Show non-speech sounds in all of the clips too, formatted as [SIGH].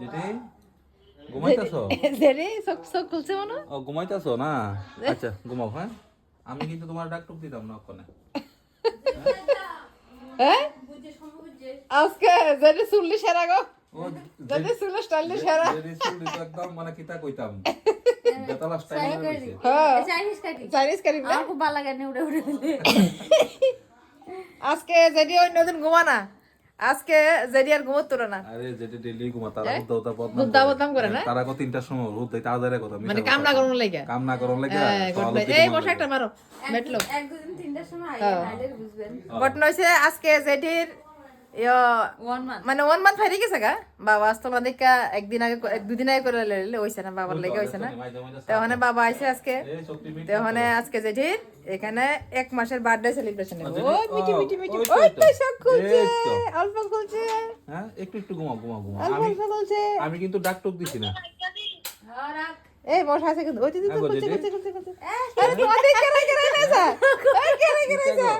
যেটি ঘুমাইতেছো? জেরি চোখ চোখ খুলছে মনে? ও ঘুমাইতেছো? না। আচ্ছা ঘুমাও হ্যাঁ আমি কিন্তু তোমার ডাক টুক দিতাম না ওখানে হ্যাঁ আজকে জেরি চুল্লি সেরা গো। ও জেরি চুল্লি স্টাইলি সেরা যেটি চুল একদম মানে কিতা কইতাম বেতালা স্টাইল হইছে হ্যাঁ চাইনিজ চাইনিজ কারি না? খুব ভালো লাগে উড়ে উড়ে আজকে জেডি অন্যদিন ঘুমা না? আজকে জেডি আর ঘুমোত তোরা না। আরে জেডি ডেলি ঘুমা তারা তো উদ্দা বদনাম দাও বদনাম করে না? তারা কো তিনটার সময় রোদ উঠতে তাড়াতাড়ি কথা মানে কাম না। করুন লাগে। কাম না করন লাগে হ্যাঁ, এই বসে একটা মারো মেটলো। এক দুদিন তিনটার সময় হ্যাঁ। আইলে বুঝবেন। ঘটনা হয়েছে আজকে জেডির মানে ওয়ান মান্থ গেছে গা। বাবা আসতো না দেখা একদিন আগে এক দুদিন আগে করে লেলে হইছে না বাবার লেগে হইছে না। মাইজা মাইজা তো ওখানে বাবা আইছে আজকে। আজকে জেঠির এখানে এক মাসের বার্থডে সেলিব্রেশন ও মিটি মিটি মিটি। ওই তো, ওই তো। ওই তো। সব খুলছে। অল্প খুলছে। হ্যাঁ একটু একটু ঘুমাও ঘুমাও ঘুমাও। অল্প আমি অল্প খুলছে। আমি কিন্তু ডাক টুক দিছি না। হ্যাঁ রাখ। এই বস আছে কিন্তু। ওই তো খুলছে খুলছে খুলছে খুলছে। আরে না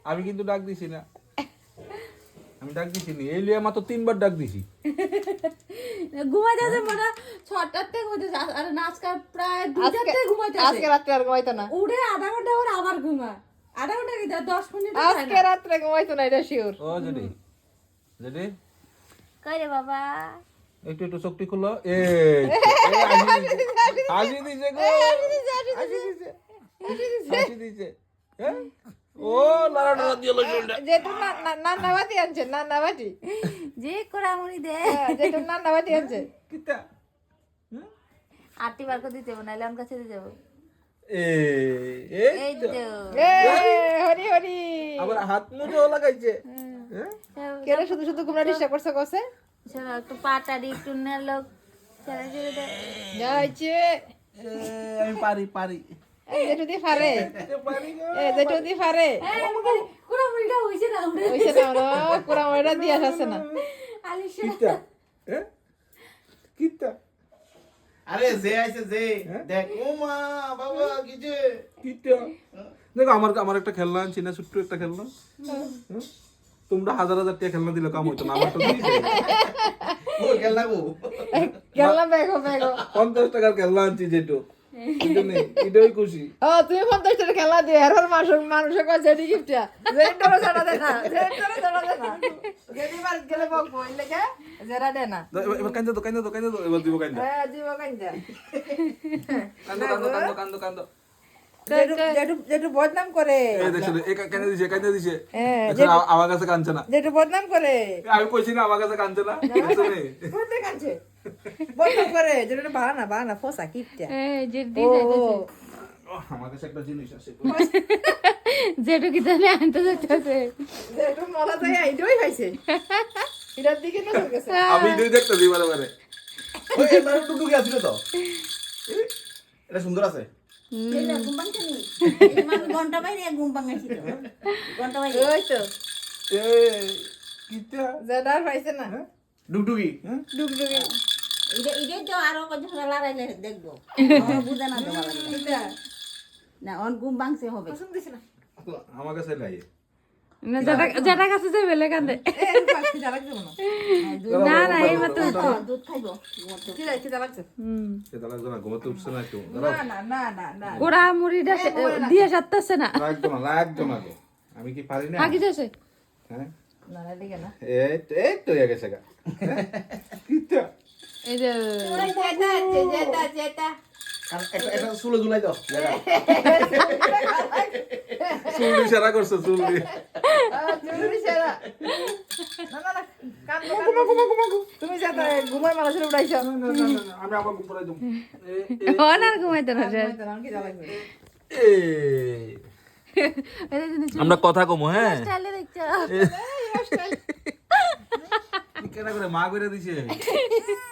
[LAUGHS] আমি কিন্তু ডাক দিছি না। আমি ডাক দিছি নি। এই লিয়ে মাত্র তিনবার ডাক দিছি। ঘুমাইতে আছে মনে ছটার থেকে ঘুমাইতে আর নাচকার প্রায় দুটার থেকে ঘুমাইতে আজকে রাত্রে আর ঘুমাইতো না। উঠে আধা ঘণ্টা ওর আবার ঘুমা। আধা ঘণ্টা কি? দশ মিনিট আজকে রাত্রে ঘুমাইতো না এটা শিওর ও যেটি যেটি কই বাবা? একটু একটু শক্তি খুললো এ হাসি দিছে গো। হাসি দিছে হাসি দিছে। হ্যাঁ? ও দিয়ে যেটু না নাবাতি আনছে না নাবাতি যে করামুনি দে। যেটু না নাবাতি আনছে। কিতা? আটটি বার করে দিতে নাহলে আমার কাছে দিয়ে যাব এই তো। এ হরি হরি। আবার হাত মুজো লাগাইছে। হ্যাঁ? শুধু শুধু তোমরা ডিস্টার্ব করছ কসে? চলো একটু পাটারি একটু নেলোক ছেড়ে ছেড়ে যাইছে আমি পারি পারি। পারে। পারি হইছে না না দিয়া আছে না। আলিশা। কিতা? হ্যাঁ? কিতা? আরে যে আইছে যে দেখ ও মা বাবা কি যে। কিটা দেখো আমার আমার একটা খেলনা আনছি না ছোট্ট একটা খেলনা। হ্যাঁ? তোমরা হাজার হাজার টাকা খেলনা দিলে কাম হইতো না আমার তো দিয়েছে। ও গেল না গো বেগো বেগো। পঞ্চাশ টাকার খেলনা আনছি যেটু। এটা নেই এটাই খুশি। ও তুমি পঞ্চাশ টাকা খেলা দিয়ে আর মানুষ মানুষের কাছে যেটি গিফটটা যেটারও জানা দে না যেটারও জানা দে না। যেটি বার গেলে বক বই লেগে জেরা দে না। এবার- এবার কান্দো তো কান্দো তো কান্দো এবার দিব কান্দো। হ্যাঁ জীব কান্দো। কান্দো কান্দো কান্দো কান্দো যেটু যেটু যেটু বদনাম করে। এই দেখছ এই কান্দে দিছে কান্দে দিছে? হ্যাঁ দেখছ, আমার কাছে কাঁদছে না। বদনাম করে। আমি কইছি না আমার কাছে কাঁদছে না। বদনাম করে যেটু বাড়া না বাড়া ফসা কিপটা। এই যে ও ও, আমার কাছে একটা জিনিস আছে। যেটু কি তাহলে আনতে যাচ্ছে যেটু মলা যায় এইটাই পাইছে এটার দিকে নজর গেছে। আমি এটাই দেখতেছি বারে বারে। ওই এবার টুকটুকি আছিল তো। এটা সুন্দর আছে। ঘণ্টা বাইরে ঘুম ভাঙাইছিল ঘণ্টা বাইরে। ওই তো। এ কিটা যেটার পাইছে না। ডুগডুগি ডুগডুগি এটা এটাই তো আরও লড়াইলে দেখব। [LAUGHS] বুঝে না তো ভালো করে। এটা। না অন ঘুম ভাঙছে হবে। না আমার কাছে যেটা কাছে না না এই মাত্র দুধ। খাইবো। কি লাগছে। যা লাগছে সেটা লাগবে না ঘুমাতে উঠছে না একটু না না না না না। কোড়া মুড়িটা দিয়ে না। না। আমি কি পারি না? আগে যাচ্ছে হ্যাঁ। না না না। এই তো এই তো গেছে গা। কিটা এই যে চুলে ঝুলাই দাও চুল ইশারা করছে চুল তুমি ঘুমাই মানুষের উড়াইছো আমি আবার আর ঘুমাইতে না আমরা কথা কমো হ্যাঁ স্টাইলে দেখছ কেন করে মা করে দিছে